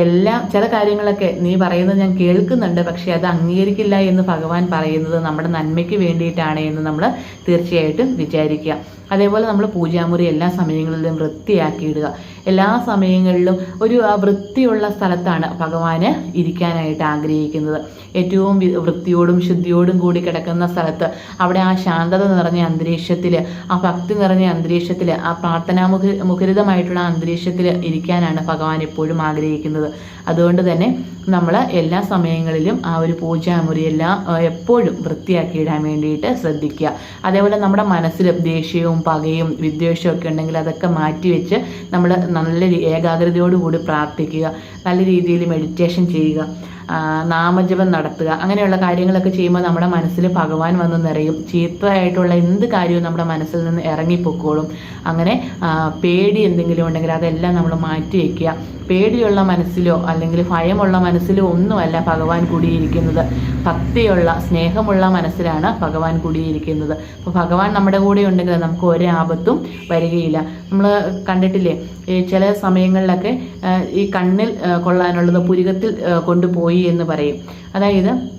എല്ലാം ചില കാര്യങ്ങളൊക്കെ നീ പറയുന്നത് ഞാൻ കേൾക്കുന്നുണ്ട് പക്ഷെ അത് അംഗീകരിക്കില്ല എന്ന് ഭഗവാൻ പറയുന്നത് നമ്മുടെ നന്മയ്ക്ക് വേണ്ടിയിട്ടാണ് എന്ന് നമ്മൾ തീർച്ചയായിട്ടും വിചാരിക്കുക. അതേപോലെ നമ്മൾ പൂജാമുറി എല്ലാ സമയങ്ങളിലും വൃത്തിയാക്കി ഇടുക എല്ലാ സമയങ്ങളിലും ഒരു വൃത്തിയുള്ള സ്ഥലത്താണ് ഭഗവാന് ഇരിക്കാനായിട്ട് ആഗ്രഹിക്കുന്നത്. ഏറ്റവും വൃത്തിയോടും ശുദ്ധിയോടും കൂടി കിടക്കുന്ന സ്ഥലത്ത് അവിടെ ആ ശാന്തത നിറഞ്ഞ അന്തരീക്ഷത്തിൽ ആ ഭക്തി നിറഞ്ഞ അന്തരീക്ഷത്തിൽ ആ പ്രാർത്ഥനാമുഖ മുഖരിതമായിട്ടുള്ള അന്തരീക്ഷത്തിൽ ഇരിക്കാനാണ് ഭഗവാൻ എപ്പോഴും ആഗ്രഹിക്കുന്നത്. അതുകൊണ്ട് തന്നെ നമ്മൾ എല്ലാ സമയങ്ങളിലും ആ ഒരു പൂജാമുറി എല്ലാം എപ്പോഴും വൃത്തിയാക്കിയിടാൻ വേണ്ടിയിട്ട് ശ്രദ്ധിക്കുക. അതേപോലെ നമ്മുടെ മനസ്സിൽ ദേഷ്യവും പകയും വിദ്വേഷവും ഒക്കെ ഉണ്ടെങ്കിൽ അതൊക്കെ മാറ്റിവെച്ച് നമ്മൾ നല്ല ഏകാഗ്രതയോടുകൂടി പ്രാർത്ഥിക്കുക. നല്ല രീതിയിൽ മെഡിറ്റേഷൻ ചെയ്യുക. നാമജപം നടത്തുക. അങ്ങനെയുള്ള കാര്യങ്ങളൊക്കെ ചെയ്യുമ്പോൾ നമ്മുടെ മനസ്സിൽ ഭഗവാൻ വന്ന് നിറയും. ചീത്തയായിട്ടുള്ള എന്ത് കാര്യവും നമ്മുടെ മനസ്സിൽ നിന്ന് ഇറങ്ങിപ്പോക്കോളും. അങ്ങനെ പേടി എന്തെങ്കിലും ഉണ്ടെങ്കിൽ അതെല്ലാം നമ്മൾ മാറ്റി വയ്ക്കുക പേടിയുള്ള മനസ്സിലോ അല്ലെങ്കിൽ ഭയമുള്ള മനസ്സിലോ ഒന്നുമല്ല ഭഗവാൻ കൂടിയിരിക്കുന്നത്. ഭക്തിയുള്ള സ്നേഹമുള്ള മനസ്സിലാണ് ഭഗവാൻ കൂടിയിരിക്കുന്നത്. അപ്പോൾ ഭഗവാൻ നമ്മുടെ കൂടെ ഉണ്ടെങ്കിൽ നമുക്ക് ഒരാപത്തും വരികയില്ല. നമ്മൾ കണ്ടിട്ടില്ലേ ചില സമയങ്ങളിലൊക്കെ ഈ കണ്ണിൽ കൊള്ളാനുള്ളത് പുരികത്തിൽ കൊണ്ടുപോയി എന്ന് പറയും. അതായത്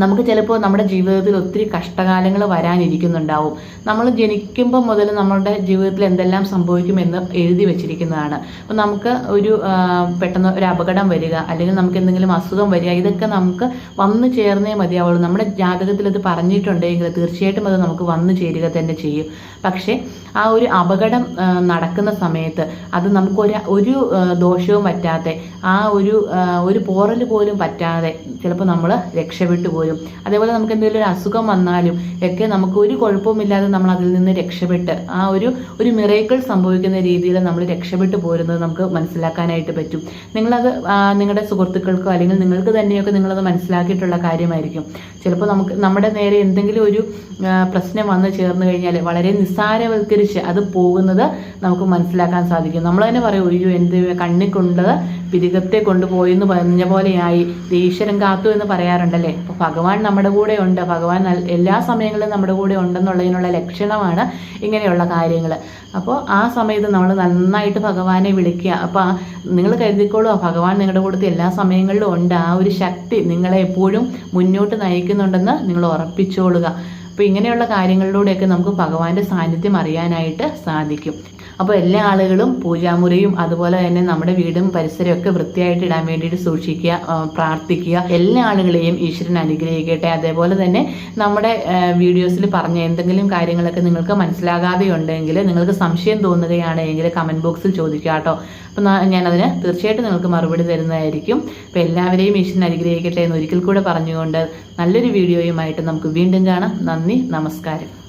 നമുക്ക് ചിലപ്പോൾ നമ്മുടെ ജീവിതത്തിൽ ഒത്തിരി കഷ്ടകാലങ്ങൾ വരാനിരിക്കുന്നുണ്ടാവും. നമ്മൾ ജനിക്കുമ്പോൾ മുതൽ നമ്മളുടെ ജീവിതത്തിൽ എന്തെല്ലാം സംഭവിക്കുമെന്ന് എഴുതി വെച്ചിരിക്കുന്നതാണ്. അപ്പോൾ നമുക്ക് ഒരു പെട്ടെന്ന് ഒരു അപകടം വരിക അല്ലെങ്കിൽ നമുക്ക് എന്തെങ്കിലും അസുഖം വരിക ഇതൊക്കെ നമുക്ക് വന്നു ചേർന്നേ മതിയാവുള്ളൂ. നമ്മുടെ ജാതകത്തിൽ അത് പറഞ്ഞിട്ടുണ്ടെങ്കിൽ തീർച്ചയായിട്ടും അത് നമുക്ക് വന്നു ചേരുക തന്നെ ചെയ്യും. പക്ഷേ ആ ഒരു അപകടം നടക്കുന്ന സമയത്ത് അത് നമുക്കൊരു ഒരു ദോഷവും പറ്റാതെ ആ ഒരു ഒരു പോറൽ പോലും പറ്റാതെ ചിലപ്പോൾ നമ്മൾ രക്ഷപ്പെട്ടു പോരും അതേപോലെ നമുക്ക് എന്തെങ്കിലും ഒരു അസുഖം വന്നാലും ഒക്കെ നമുക്ക് ഒരു കുഴപ്പവുമില്ലാതെ നമ്മൾ അതിൽ നിന്ന് രക്ഷപ്പെട്ട് ആ ഒരു ഒരു മിറേക്കിൾ സംഭവിക്കുന്ന രീതിയിൽ നമ്മൾ രക്ഷപ്പെട്ടു പോരുന്നത് നമുക്ക് മനസ്സിലാക്കാനായിട്ട് പറ്റും. നിങ്ങളത് നിങ്ങളുടെ സുഹൃത്തുക്കൾക്കോ അല്ലെങ്കിൽ നിങ്ങൾക്ക് തന്നെയൊക്കെ നിങ്ങളത് മനസ്സിലാക്കിയിട്ടുള്ള കാര്യമായിരിക്കും. ചിലപ്പോൾ നമുക്ക് നമ്മുടെ നേരെ എന്തെങ്കിലും ഒരു പ്രശ്നം വന്ന് ചേർന്ന് കഴിഞ്ഞാൽ വളരെ നിസ്സാരവൽക്കരിച്ച് അത് പോകുന്നത് നമുക്ക് മനസ്സിലാക്കാൻ സാധിക്കും. നമ്മൾ തന്നെ പറയും ഒരു എന്ത് കണ്ണിൽ കൊണ്ടത് പിരികത്തെ കൊണ്ടുപോയി എന്ന് പറഞ്ഞ പോലെയായി. ഈശ്വരൻ കാത്തു എന്ന് പറയാറുണ്ടല്ലേ? ഭഗവാൻ നമ്മുടെ കൂടെ ഉണ്ട്. ഭഗവാൻ എല്ലാ സമയങ്ങളിലും നമ്മുടെ കൂടെ ഉണ്ടെന്നുള്ളതിനുള്ള ലക്ഷണമാണ് ഇങ്ങനെയുള്ള കാര്യങ്ങൾ അപ്പോൾ ആ സമയത്ത് നമ്മൾ നന്നായിട്ട് ഭഗവാനെ വിളിക്കുക. അപ്പോൾ നിങ്ങൾ കരുതിക്കോളൂ ഭഗവാൻ നിങ്ങളുടെ കൂടത്തിൽ എല്ലാ സമയങ്ങളിലും ഉണ്ട്. ആ ഒരു ശക്തി നിങ്ങളെ എപ്പോഴും മുന്നോട്ട് നയിക്കുന്നുണ്ടെന്ന് നിങ്ങൾ ഉറപ്പിച്ചോളുക. അപ്പോൾ ഇങ്ങനെയുള്ള കാര്യങ്ങളിലൂടെയൊക്കെ നമുക്ക് ഭഗവാന്റെ സാന്നിധ്യം അറിയാനായിട്ട് സാധിക്കും. അപ്പോൾ എല്ലാ ആളുകളും പൂജാമുറിയും അതുപോലെ തന്നെ നമ്മുടെ വീടും പരിസരവും ഒക്കെ വൃത്തിയായിട്ട് ഇടാൻ വേണ്ടിയിട്ട് സൂക്ഷിക്കുക പ്രാർത്ഥിക്കുക. എല്ലാ ആളുകളെയും ഈശ്വരൻ അനുഗ്രഹിക്കട്ടെ. അതേപോലെ തന്നെ നമ്മുടെ വീഡിയോസിൽ പറഞ്ഞ എന്തെങ്കിലും കാര്യങ്ങളൊക്കെ നിങ്ങൾക്ക് മനസ്സിലാകാതെ ഉണ്ടെങ്കിൽ നിങ്ങൾക്ക് സംശയം തോന്നുകയാണെങ്കിൽ കമന്റ് ബോക്സിൽ ചോദിക്കുക കേട്ടോ. അപ്പം ഞാനതിന് തീർച്ചയായിട്ടും നിങ്ങൾക്ക് മറുപടി തരുന്നതായിരിക്കും. അപ്പോൾ എല്ലാവരെയും ഈശ്വരൻ അനുഗ്രഹിക്കട്ടെ എന്ന് ഒരിക്കൽ കൂടെ പറഞ്ഞുകൊണ്ട് നല്ലൊരു വീഡിയോയുമായിട്ട് നമുക്ക് വീണ്ടും കാണാം. നന്ദി നമസ്കാരം.